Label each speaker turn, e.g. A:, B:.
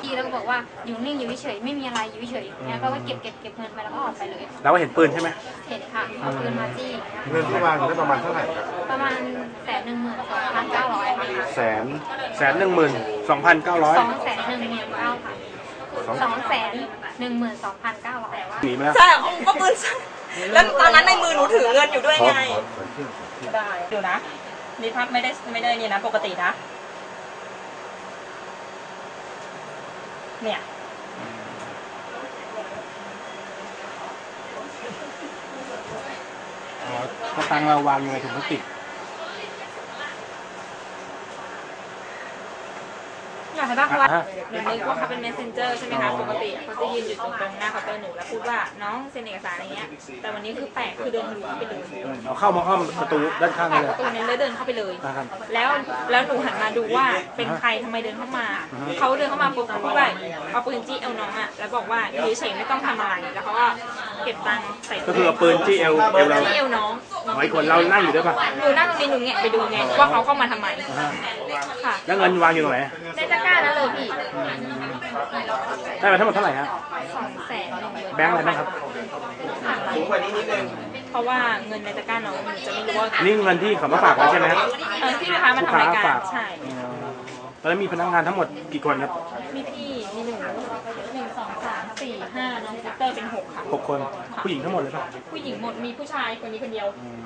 A: พี่แล้วก็บอกว่าอยู่นิ่งอยู่เฉยไม่มีอะไรอยู่เฉยแล้วเขาก็เก็บเก็บเก็บเงินไปแล้วก็ออกไปเลย
B: แล้วก็เห็นปืนใช่ไหม
A: เห็นค่ะเอาปืนมาจี้
C: เงินที่มางได้ประมาณเท่าไหร่ครับ
A: ประมาณแสนหนึ่งหมื่นสองพันเก้าร้อยค่ะ
C: แสน
B: แสนหนึ่งหมื่นสองพันเก้าร้อย
A: สองแสนหนึ่งหมื่นเก้าค่ะสองแสนหนึ่งหมื่นสองพันเก้าร้อย
B: หนีไปแล้ว
D: ใช่เอาก็ปืนแล้วตอนนั้นในมือหนูถือเงินอยู่ด้วยไงได้เดี๋ยวนะ นี่ภาพไม่ได้ไม่ได้นี่นะ ปกตินะ เนี่ย
B: อ๋อกระตังเราวางอยู่ในถุงพลาสติก
D: อยากให้บ้างว่า
B: อะ
D: หนูนึกว่าเขาเป็น messenger ใช่ไหมคะปกติเขาจะ ยืนอยู่ตรงตรงหน้าเคาน์เตอร์หนึ่งแล้วพูดว่าน้องเซ็นเอกสารอะไรเงี้ย แต่วันนี้คือแปลกคือเดินทะลุเข้าไปเลย
B: เอาเข้ามาอ้อมประตูด้านข้าง
D: แปล
B: เล
D: ก
B: ย
D: ประตูนี้แล้วเดินเข้าไปเลย
B: นะครับ
D: แล้วแล้วหนูหันมาดูว่าเป็นใครทำไมเดินเข้ามา เขาเดินเข้ามาปุ๊บพูดว่าเอาปืนจี้เอวน้องอะแล้วบอกว่าอยู่เฉยๆไม่ต้องทำอะไรแล้วเขาก็เก็บตังค์ใส่
B: ก็คือเอาปืนจี้เอวเอวเรา
D: จี้เอวน้อง
B: หอยคนเรานั่งอยู่ด้วยป่ะ
D: หนูนั่งตรงนี้หนูแงะไปดูไงว่าเขาเข้ามาทำไม
B: อ่าฮะ
D: ค่ะ
B: แล้วเงินวางอยู่ตรงไหน
D: ในตะกร้านั้นเลยพี่
B: ได้มาทั้งหมดเท่าไหร่ฮะ แบงค์อะไรบ้างครับ
D: เพราะว่าเงินในตะกร้าน้องหนูจะไม่รู้ว่า
B: นี่เงินที่เขามาฝากไว้ใช่ไหมครับ
D: เออที่ลูกค้ามา
B: ลูก
D: ทำ
B: ค้ารา
D: ยกา
B: ฝารก
D: ใช่
B: อ๋อตอนนั้นมีพนักงานทั้งหมดกี่คนครับ
D: มีพี่มีหนูหนึ่งสองสามสี่ห้าน้องฟิกเตอร์เป็นหกค่ะ
B: หกคน ผู้หญิงทั้งหมดเลยป่ะ
D: ผู้หญิงหมดมีผู้ชายคนนี้คนเดียว
B: อืม